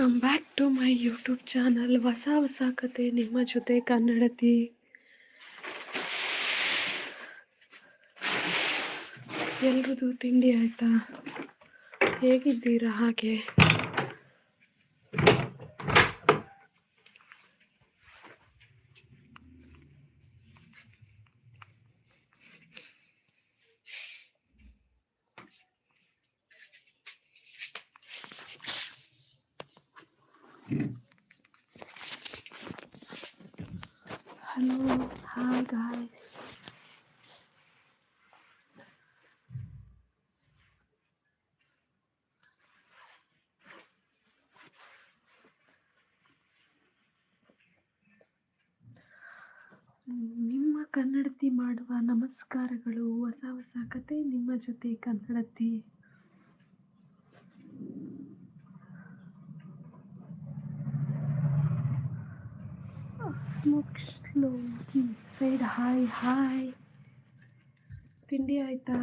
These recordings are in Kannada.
Welcome back to my YouTube channel ಹೊಸ ಹೊಸ ಕತೆ ನಿಮ್ಮ ಜೊತೆ ಕನ್ನಡತಿ ಎಲ್ರದ್ದು ತಿಂಡಿ ಆಯಿತಾ? ಹೇಗಿದ್ದೀರಾ ಹಾಗೆ? ನಿಮ್ಮ ಕನ್ನಡತಿ ಮಾಡುವ ನಮಸ್ಕಾರಗಳು, ಹೊಸ ಹೊಸ ಕತೆ ನಿಮ್ಮ ಜೊತೆ Kannadathi. Smoke slow side, hi hi. ತಿಂಡಿ ಆಯ್ತಾ?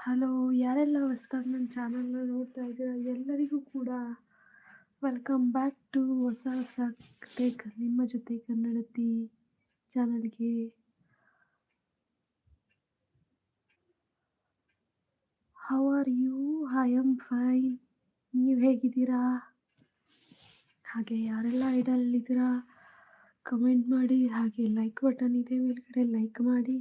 ಹಲೋ, ಯಾರೆಲ್ಲ ಹೊಸ್ದಾಗಿ ನನ್ನ ಚಾನಲ್ನ ನೋಡ್ತಾ ಇದ್ದೀರಾ? ಎಲ್ಲರಿಗೂ ಕೂಡ ವೆಲ್ಕಮ್ ಬ್ಯಾಕ್ ಟು ಹೊಸ ಹೊಸ ಕತೆ ನಿಮ್ಮ ಜೊತೆ ಕನ್ನಡತಿ ಚಾನಲ್ಗೆ. How are you I am fine ನೀವು ಹೇಗಿದ್ದೀರಾ? ಹಾಗೆ ಯಾರೆಲ್ಲ ಐಡಲ್ಲಿದ್ದೀರಾ ಕಮೆಂಟ್ ಮಾಡಿ, ಹಾಗೆ ಲೈಕ್ ಬಟನ್ ಇದೆ ಮೇಲ್ಗಡೆ ಲೈಕ್ ಮಾಡಿ.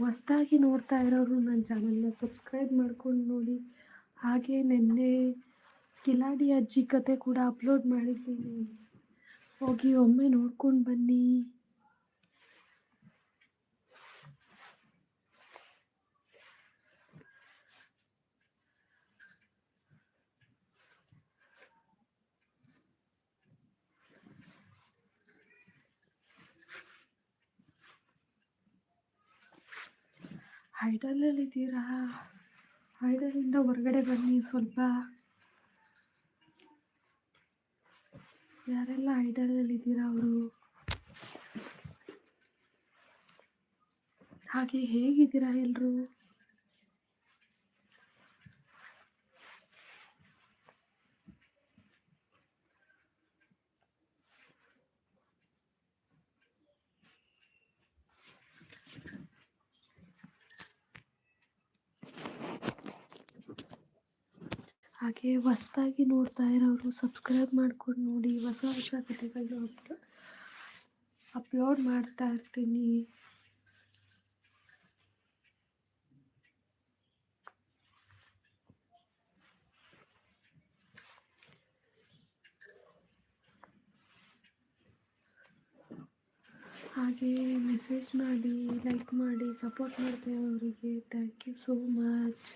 ಹೊಸ್ದಾಗಿ ನೋಡ್ತಾ ಇರೋರು ನನ್ನ ಚಾನಲ್ನ ಸಬ್ಸ್ಕ್ರೈಬ್ ಮಾಡ್ಕೊಂಡು ನೋಡಿ. ಹಾಗೆ ನಿನ್ನೆ ಕಿಲಾಡಿ ಅಜ್ಜಿ ಕತೆ ಕೂಡ ಅಪ್ಲೋಡ್ ಮಾಡಿದ್ದೀನಿ. ಹೋಗಿ ಒಮ್ಮೆ ನೋಡ್ಕೊಂಡು ಬನ್ನಿ. ಹೈಡಲಲ್ಲಿದ್ದೀರಾ ಐಡಲಿಂದ ಹೊರಗಡೆ ಬನ್ನಿ ಸ್ವಲ್ಪ. ಯಾರೆಲ್ಲ ಹೈಡಲಲ್ಲಿದ್ದೀರಾ ಅವರು? ಹಾಗೆ ಹೇಗಿದ್ದೀರಾ ಎಲ್ಲರೂ ಹಾಗೆ ಹೊಸ್ದಾಗಿ ನೋಡ್ತಾ ಇರೋರು ಸಬ್ಸ್ಕ್ರೈಬ್ ಮಾಡ್ಕೊಂಡು ನೋಡಿ, ಹೊಸ ಹೊಸ ಕಥೆಗಳನ್ನ ಅಪ್ಲೋಡ್ ಅಪ್ಲೋಡ್ ಮಾಡ್ತಾ ಇರ್ತೀನಿ. ಹಾಗೆ ಮೆಸೇಜ್ ಮಾಡಿ ಲೈಕ್ ಮಾಡಿ ಸಪೋರ್ಟ್ ಮಾಡ್ತಾ ಅವರಿಗೆ ಥ್ಯಾಂಕ್ ಯು ಸೋ ಮಚ್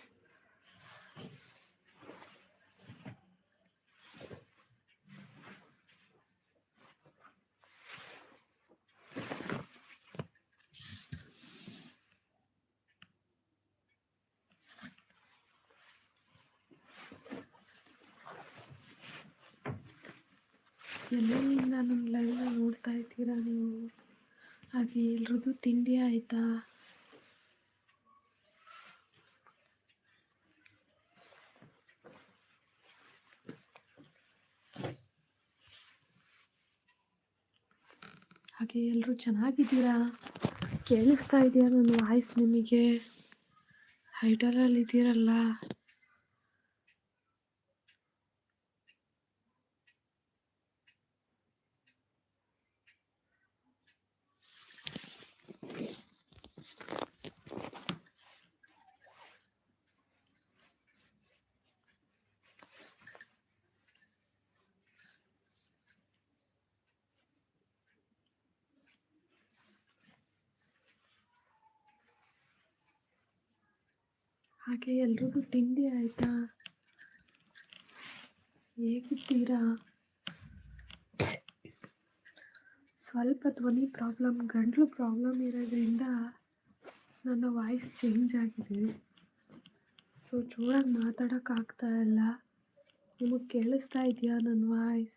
ಎಲ್ಲೆಲ್ಲಿಂದ ನನ್ನ ಲೈವ್ನ ನೋಡ್ತಾ ಇದ್ದೀರಾ ನೀವು? ಹಾಗೆ ಎಲ್ರದ್ದು ತಿಂಡಿ ಆಯಿತಾ? ಹಾಗೆ ಎಲ್ಲರೂ ಚೆನ್ನಾಗಿದ್ದೀರಾ? ಕೇಳಿಸ್ತಾ ಇದೆಯಾ ನನ್ನ ವಾಯ್ಸ್ ನಿಮಗೆ? ಹೈಟಲಲ್ಲಿ ಇದ್ದೀರಲ್ಲ ಹಾಗೆ ಎಲ್ರಿಗೂ ತಿಂಡಿ ಆಯಿತಾ? ಹೇಗಿದ್ದೀರಾ? ಸ್ವಲ್ಪ ಧ್ವನಿ ಪ್ರಾಬ್ಲಮ್, ಗಂಟ್ಲು ಪ್ರಾಬ್ಲಮ್ ಇರೋದ್ರಿಂದ ನನ್ನ ವಾಯ್ಸ್ ಚೇಂಜ್ ಆಗಿದೆ. ಸೊ ಜೋರಾಗಿ ಮಾತಾಡೋಕ್ಕಾಗ್ತಾ ಇಲ್ಲ. ನಿಮಗೆ ಕೇಳಿಸ್ತಾ ಇದೆಯಾ ನನ್ನ ವಾಯ್ಸ್?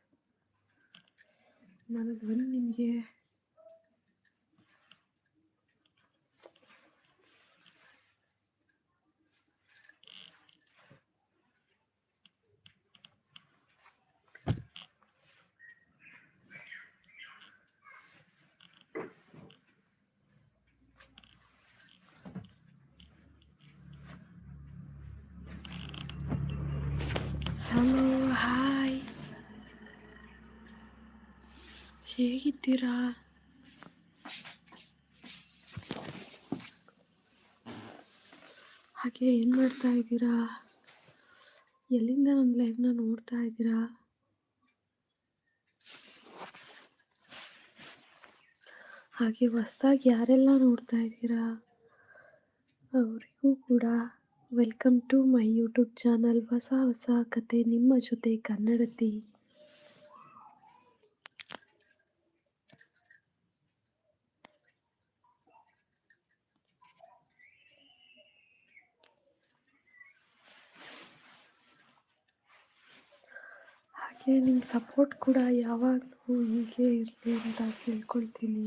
ನನ್ನ ಧ್ವನಿ ನಿಮಗೆ ಹೇಗಿದ್ದೀರಾ? ಹಾಗೆ ಏನು ಮಾಡ್ತಾ ಇದ್ದೀರಾ? ಎಲ್ಲಿಂದ ನನ್ನ ಲೈಫ್ನ ನೋಡ್ತಾ ಇದ್ದೀರಾ? ಹಾಗೆ ಹೊಸ್ದಾಗಿ ಯಾರೆಲ್ಲ ನೋಡ್ತಾ ಇದ್ದೀರಾ? ಅವರಿಗೂ ಕೂಡ welcome to my YouTube channel ಹೊಸ ಹೊಸ ಕತೆ ನಿಮ್ಮ ಜೊತೆ ಕನ್ನಡತಿ. ಹಾಗೆ ನಿಮ್ಮ ಸಪೋರ್ಟ್ ಕೂಡ ಯಾವಾಗಲೂ ಹೀಗೆ ಇರಲಿ ಅಂತ ಕೇಳ್ಕೊಳ್ತೀನಿ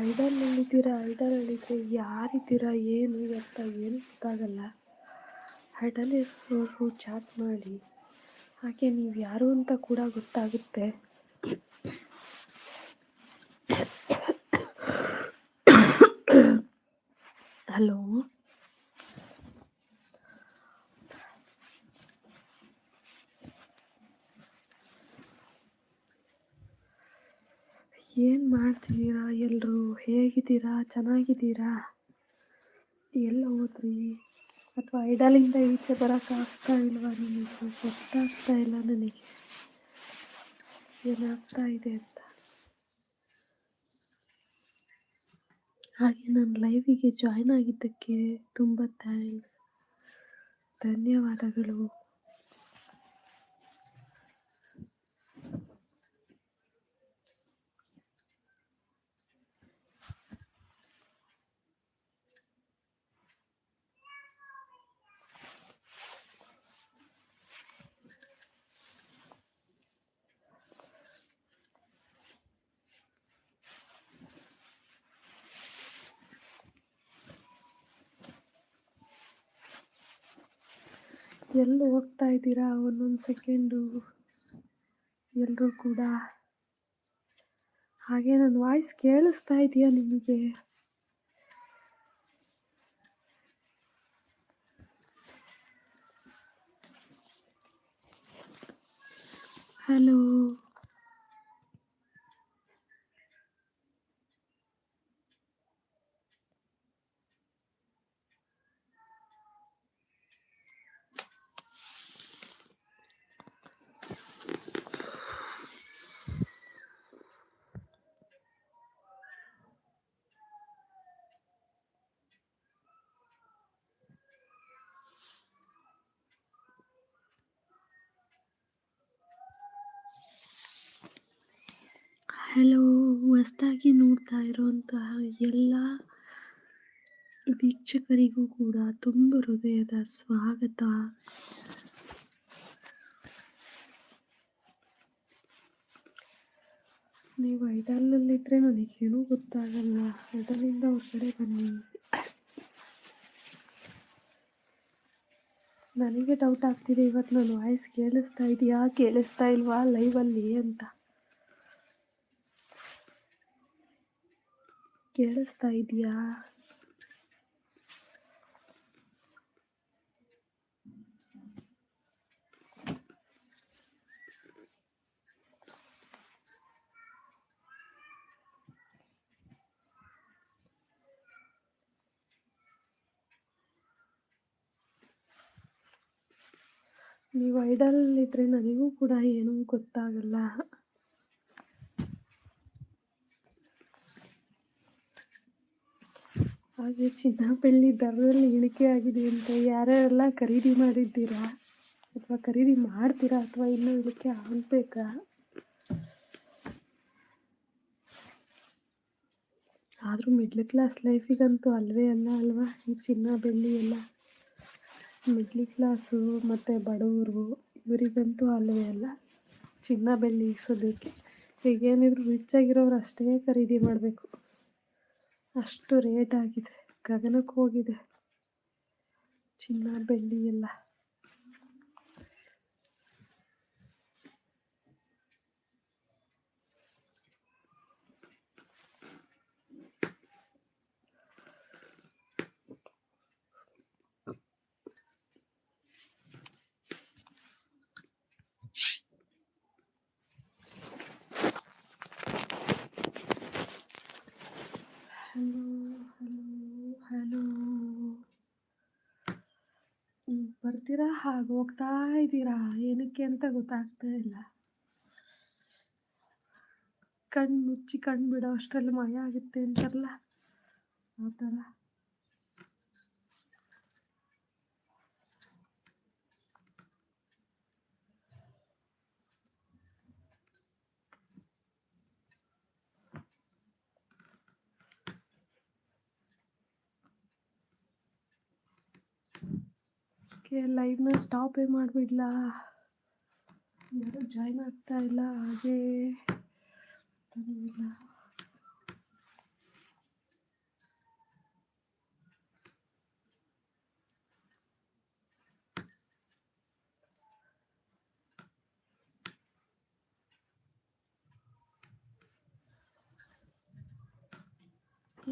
ಐಡಲಲ್ಲಿದ್ದೀರಾ ಐಡಲಲ್ಲಿದ್ದರೆ ಯಾರಿದ್ದೀರಾ? ಏನು? ಅಂತ ಏನು ಗೊತ್ತಾಗಲ್ಲ. ಐಡಲಿರೋರು ಚಾಟ್ ಮಾಡಿ. ಹಾಗೆ ನೀವು ಯಾರು ಅಂತ ಕೂಡ ಗೊತ್ತಾಗುತ್ತೆ. ಹಲೋ. ಏನು ಮಾಡ್ತಿದ್ದೀರಾ ಎಲ್ಲರೂ ಹೇಗಿದ್ದೀರಾ? ಚೆನ್ನಾಗಿದ್ದೀರಾ? ಎಲ್ಲ ಹೋದ್ರಿ? ಅಥವಾ ಐಡಲಿಂದ ಈಚೆ ಬರೋಕ್ಕಾಗ್ತಾ ಇಲ್ವಾ ನನಗೆ? ಗೊತ್ತಾಗ್ತಾ ಇಲ್ಲ ನನಗೆ. ಏನಾಗ್ತಾ ಇದೆ ಅಂತ. ಹಾಗೆ ನನ್ನ ಲೈವಿಗೆ ಜಾಯ್ನ್ ಆಗಿದ್ದಕ್ಕೆ ತುಂಬ ಥ್ಯಾಂಕ್ಸ್ ಧನ್ಯವಾದಗಳು. ಎಲ್ಲಿ ಹೋಗ್ತಾ ಇದ್ದೀರಾ ಒಂದೊಂದು ಸೆಕೆಂಡು? ಎಲ್ಲರೂ ಕೂಡ? ಹಾಗೆ ನನ್ನ ವಾಯ್ಸ್ ಕೇಳಿಸ್ತಾ ಇದೆಯಾ ನಿಮಗೆ? ಹಲೋ? ಹಲೋ ಹೊಸ್ದಾಗಿ ನೋಡ್ತಾ ಇರುವಂತಹ ಎಲ್ಲ ವೀಕ್ಷಕರಿಗೂ ಕೂಡ ತುಂಬ ಹೃದಯದ ಸ್ವಾಗತ. ನೀವು ಐಡಲಲ್ಲಿದ್ದರೆ ನನಗೇನೂ ಗೊತ್ತಾಗಲ್ಲ. ಐಡಲಿಂದ ಹೊರಗಡೆ ಬನ್ನಿ. ನನಗೆ ಡೌಟ್ ಆಗ್ತಿದೆ. ಇವತ್ತು ನಾನು ವಾಯ್ಸ್ ಕೇಳಿಸ್ತಾ ಇದೆಯಾ? ಕೇಳಿಸ್ತಾ ಇಲ್ವಾ? ಲೈವಲ್ಲಿ ಅಂತ. ಕೇಳಿಸ್ತಾ ಇದೆಯಾ ನೀವು ಐಡಲ್ ಇದ್ರೆ ನನಗೂ ಕೂಡ ಏನೂ ಗೊತ್ತಾಗಲ್ಲ. ಚಿನ್ನ ಬೆಳ್ಳಿ ದರದಲ್ಲಿ ಇಳಿಕೆ ಆಗಿದೆ ಅಂತ ಯಾರ್ಯಾರೆಲ್ಲ ಖರೀದಿ ಮಾಡಿದ್ದೀರಾ? ಅಥವಾ ಖರೀದಿ ಮಾಡ್ತೀರಾ ಅಥವಾ ಇನ್ನೂ ಇಳಿಕೆ ಆಗಬೇಕಾ? ಆದರೂ ಮಿಡ್ಲ್ ಕ್ಲಾಸ್ ಲೈಫಿಗಂತೂ ಅಲ್ವೇ ಅಲ್ಲ ಅಲ್ವಾ? ಈ ಚಿನ್ನ ಬೆಳ್ಳಿ ಎಲ್ಲ ಮಿಡ್ಲ್ ಕ್ಲಾಸು ಮತ್ತು ಬಡವರು ಇವರಿಗಂತೂ ಅಲ್ವೇ ಅಲ್ಲ. ಚಿನ್ನ ಬೆಳ್ಳಿ ಇಸೋದಕ್ಕೆ ಈಗೇನಿದ್ರು ರಿಚ್ ಆಗಿರೋರು ಅಷ್ಟೇ ಖರೀದಿ ಮಾಡಬೇಕು. ಅಷ್ಟು ರೇಟ್ ಆಗಿದೆ. ಗಗನಕ್ಕೆ ಹೋಗಿದೆ. ಚಿನ್ನ ಬೆಳ್ಳಿ ಎಲ್ಲ. ಬರ್ತೀರಾ ಹಾಗೆ ಹೋಗ್ತಾ ಇದ್ದೀರಾ? ಏನಕ್ಕೆ ಅಂತ ಗೊತ್ತಾಗ್ತಾ ಇಲ್ಲ. ಕಣ್ಣು ಮುಚ್ಚಿ ಕಣ್ಣು ಬಿಡೋ ಅಷ್ಟರಲ್ಲಿ ಮಯ ಆಗುತ್ತೆ ಅಂತಾರಲ್ಲ? ಆ ಥರ. ಓಕೆ ಲೈವ್ನ ಸ್ಟಾಪೇ ಮಾಡಿಬಿಡ್ಲಾ? ಯಾರು ಜಾಯ್ನ್ ಆಗ್ತಾ ಇಲ್ಲ ಹಾಗೇ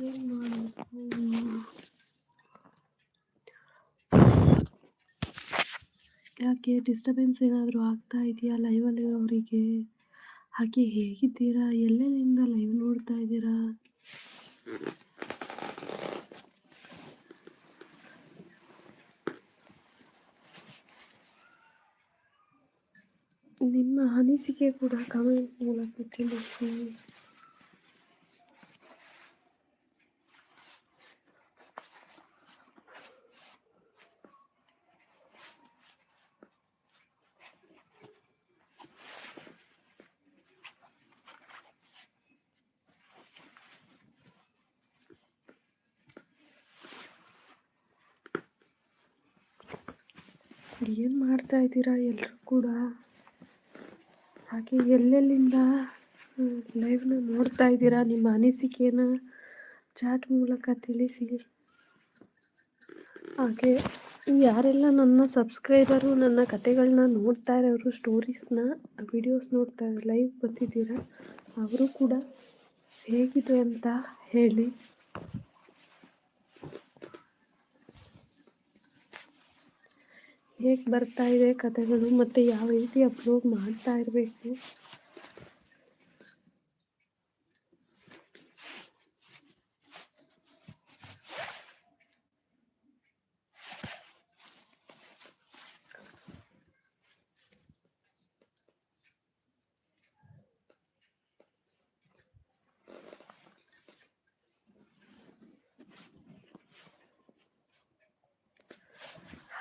ಏನು ಮಾಡಬೇಕು ಯಾಕೆ ಡಿಸ್ಟರ್ಬೆನ್ಸ್ ಏನಾದರೂ ಆಗ್ತಾ ಇದೆಯಾ ಲೈವಲ್ಲಿರೋರಿಗೆ ಹಾಗೆ ಹೇಗಿದ್ದೀರಾ? ಎಲ್ಲೆಲ್ಲಿಂದ ಲೈವ್ ನೋಡ್ತಾ ಇದ್ದೀರಾ? ನಿಮ್ಮ ಅನಿಸಿಕೆ ಕೂಡ ಕಮೆಂಟ್ ಮೂಲಕ ತಿಳಿಸಿ. ಏನು ಮಾಡ್ತಾ ಇದ್ದೀರಾ ಎಲ್ಲರೂ ಕೂಡ? ಹಾಗೆ ಎಲ್ಲೆಲ್ಲಿಂದ ಲೈವ್ನ ನೋಡ್ತಾ ಇದ್ದೀರಾ? ನಿಮ್ಮ ಅನಿಸಿಕೆನ ಚಾಟ್ ಮೂಲಕ ತಿಳಿಸಿ. ಹಾಗೆ, ಯಾರೆಲ್ಲ ನನ್ನ ಸಬ್ಸ್ಕ್ರೈಬರು ನನ್ನ ಕತೆಗಳನ್ನ ನೋಡ್ತಾ ಇರೋರು ಸ್ಟೋರೀಸ್ನ ವಿಡಿಯೋಸ್ ನೋಡ್ತಾ ಲೈವ್ ಬಂದಿದ್ದೀರಾ, ಅವರು ಕೂಡ ಹೇಗಿದೆ ಅಂತ ಹೇಳಿ. ಹೇಗೆ ಬರ್ತಾ ಇದೆ ಕಥೆಗಳು ಮತ್ತು ಯಾವ ರೀತಿ ಅಪ್ಲೋಡ್ ಮಾಡ್ತಾ ಇರಬೇಕು?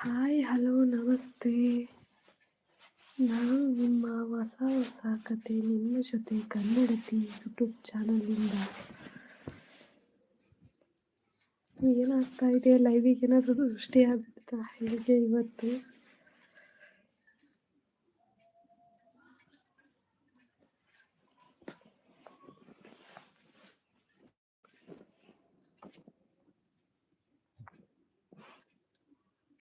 ಹಾಯ್, ಹಲೋ, ನಮಸ್ತೆ. ನಾನು ನಿಮ್ಮ ಹೊಸ ಹೊಸ ಕತೆ ನಿಮ್ಮ ಜೊತೆ ಕನ್ನಡತಿ ಯೂಟ್ಯೂಬ್ ಚಾನಲಿಂದ ಏನಾಗ್ತಾ ಇದೆ? ಲೈವಿಗೆ ಏನಾದರೂ ಸೃಷ್ಟಿಯಾಗುತ್ತಾ ಆಗ್ತಾ ಹೇಗೆ ಇವತ್ತು?